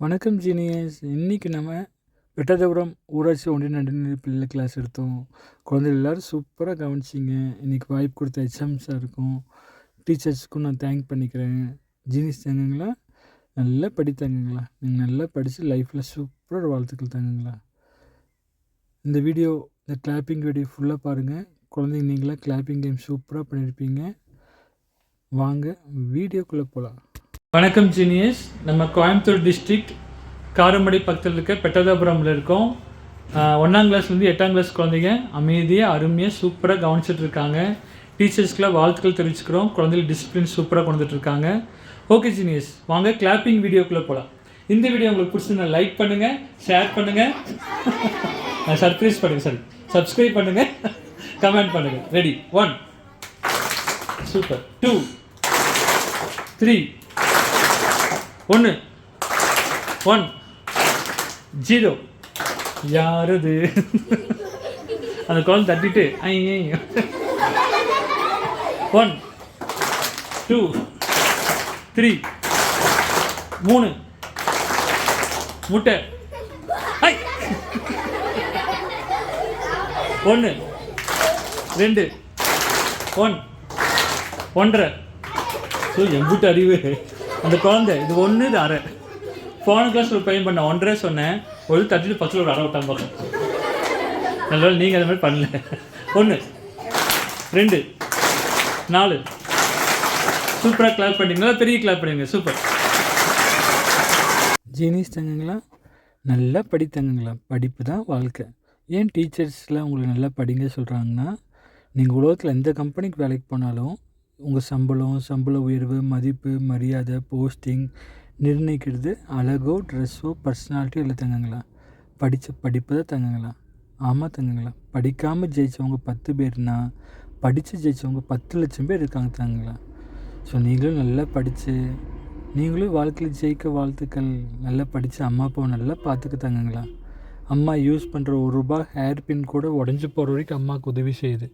வணக்கம் ஜீனியஸ். இன்றைக்கி நம்ம வெட்டதபுரம் ஊராட்சி ஒன்றிய நடுநிலை பிள்ளை கிளாஸ் எடுத்தோம். குழந்தைகள் எல்லோரும் சூப்பராக கவனிச்சிங்க. இன்றைக்கி வாய்ப்பு கொடுத்த HM எக்ஸாம்ஸாக இருக்கும் டீச்சர்ஸ்க்கும் நான் தேங்க் பண்ணிக்கிறேன். ஜீனியஸ் தங்குங்களா? நல்லா படித்தாங்கங்களா நீங்கள் நல்லா படித்து லைஃப்பில் சூப்பராக வாழ்த்துக்கள் தாங்குங்களா? இந்த வீடியோ இந்த கிளாப்பிங் வீடியோ ஃபுல்லாக பாருங்கள் குழந்தைங்க நீங்களாக கிளாப்பிங் கேம் சூப்பராக பண்ணியிருப்பீங்க வாங்க வீடியோக்குள்ளே போகலாம் வணக்கம் ஜீனியஸ். நம்ம கோயம்புத்தூர் டிஸ்ட்ரிக்ட் காரமடை பக்கத்தில் இருக்க பெட்டதாபுரமில் இருக்கோம். ஒன்றாம் கிளாஸ்லேருந்து எட்டாம் கிளாஸ் குழந்தைங்க அமைதியாக அருமையாக சூப்பராக கவனிச்சிட்டு இருக்காங்க. டீச்சர்ஸ்க்குலாம் வாழ்த்துக்கள் தெரிவிச்சுக்கிறோம். குழந்தைகள் டிசிப்ளின் சூப்பராக கொண்டு இருக்காங்க. ஓகே ஜீனியஸ் வாங்க கிளாப்பிங் வீடியோக்குள்ளே போகலாம் இந்த வீடியோ உங்களுக்கு பிடிச்சிருந்தா லைக் பண்ணுங்கள் ஷேர் பண்ணுங்கள் சர்ப்ரைஸ் பண்ணுங்கள் சாரி சப்ஸ்கிரைப் பண்ணுங்கள் கமெண்ட் பண்ணுங்கள் ready one super two three ஒன்று ஒன். ஜீரோ. யாரது? அந்த குழந்தை தட்டிட்டு ஐ ஒன். டூ. த்ரீ. மூணு. முட்டை. ஐ. ஒன்று ரெண்டு. ஒன். ஒன்றரை. ஸோ எம்பிட்டு அறிவு. அந்த குழந்தை இது ஒன்று இது அரை. போன கிளாஸ் ஒரு பையன் பண்ண. ஒன்றரை சொன்னேன். ஒரு தட்டிட்டு பக்கத்தில் ஒரு அரை விட்டான் பார்க்கும் நல்ல நீங்கள் அந்த மாதிரி பண்ணல. ஒன்று ரெண்டு. நாலு. சூப்பராக கிளாப் பண்ணிங்களா பெரிய கிளாப் பண்ணிங்க சூப்பர் ஜீனிஸ் தங்கங்களா? நல்லா படித்தங்கங்களா படிப்பு தான் வாழ்க்கை. ஏன் டீச்சர்ஸ்லாம் உங்களை நல்லா படிங்க சொல்கிறாங்கன்னா நீங்கள் உலகத்தில் எந்த கம்பெனிக்கு வேலைக்கு போனாலும் உங்கள் சம்பளம் சம்பள உயர்வு மதிப்பு மரியாதை போஸ்டிங் நிர்ணயிக்கிறது அழகோ ட்ரெஸ்ஸோ பர்சனாலிட்டியோ இல்லை தங்கங்களா? படித்த படிப்பு தான் தங்கங்களா? ஆமாம் தங்கங்களா. படிக்காமல் ஜெயித்தவங்க பத்து பேர்னா படித்து ஜெயித்தவங்க பத்து லட்சம் பேர் இருக்காங்க தங்கங்களா? ஸோ நீங்களும் நல்லா படித்து நீங்களும் வாழ்க்கையில் ஜெயிக்க வாழ்த்துக்கள். நல்லா படித்து அம்மா அப்பாவை நல்லா பார்த்துக்க தங்கங்களா? அம்மா யூஸ் பண்ணுற ஒரு ரூபா ஹேர் பின் கூட உடஞ்சி போகிற வரைக்கும் அம்மாவுக்கு உதவி செய்யுது.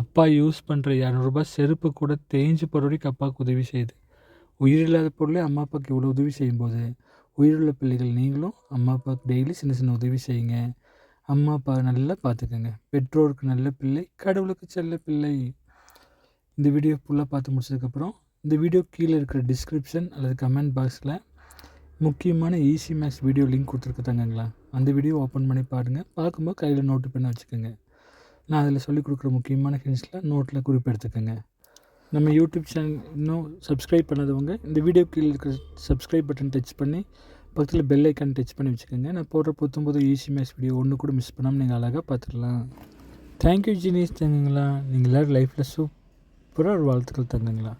அப்பா யூஸ் பண்ணுற இரநூறுபா செருப்பு கூட தேஞ்சு போகிற வரைக்கும் அப்பாவுக்கு உதவி செய்யுது. உயிரில்லாத பொருளே அம்மா அப்பாவுக்கு இவ்வளோ உதவி செய்யும்போது உயிருள்ள பிள்ளைகள் நீங்களும் அம்மா அப்பாவுக்கு டெய்லி சின்ன சின்ன உதவி செய்யுங்க. அம்மா அப்பா நல்லா பார்த்துக்கோங்க பெற்றோருக்கு நல்ல பிள்ளை கடவுளுக்கு செல்ல பிள்ளை. இந்த வீடியோ ஃபுல்லாக பார்த்து முடிச்சதுக்கப்புறம் இந்த வீடியோ கீழே இருக்கிற டிஸ்கிரிப்ஷன் அல்லது கமெண்ட் பாக்ஸில் முக்கியமான ஈஸி மேக்ஸ் வீடியோ லிங்க் கொடுத்துருக்குதாங்கங்களா அந்த வீடியோ ஓப்பன் பண்ணி பாருங்கள் பார்க்கும்போது கையில் நோட்டு பண்ண வச்சுக்கோங்க. நான் அதில் சொல்லிக் கொடுக்குற முக்கியமான ஹிண்ட்ஸில் நோட்டில் குறிப்பெடுத்துக்கோங்க. நம்ம யூடியூப் சேனல் இன்னும் சப்ஸ்கிரைப் பண்ணாதவங்க இந்த வீடியோ கீழே இருக்கிற சப்ஸ்கிரைப் பட்டன் டச் பண்ணி பக்கத்தில் பெல் ஐக்கான் டச் பண்ணி வச்சுக்கோங்க. நான் போடுற புத்தம் புது ஈஸி மேக்ஸ் வீடியோ ஒன்று கூட மிஸ் பண்ணாமல் நீங்கள் அழகாக பார்த்துக்கலாம் தேங்க்யூ ஜீனிஸ் தங்குங்களா. நீங்கள் எல்லோரும் லைஃப்பில் சூப்பராக ஒரு வாழ்த்துக்கள் தங்குங்களா.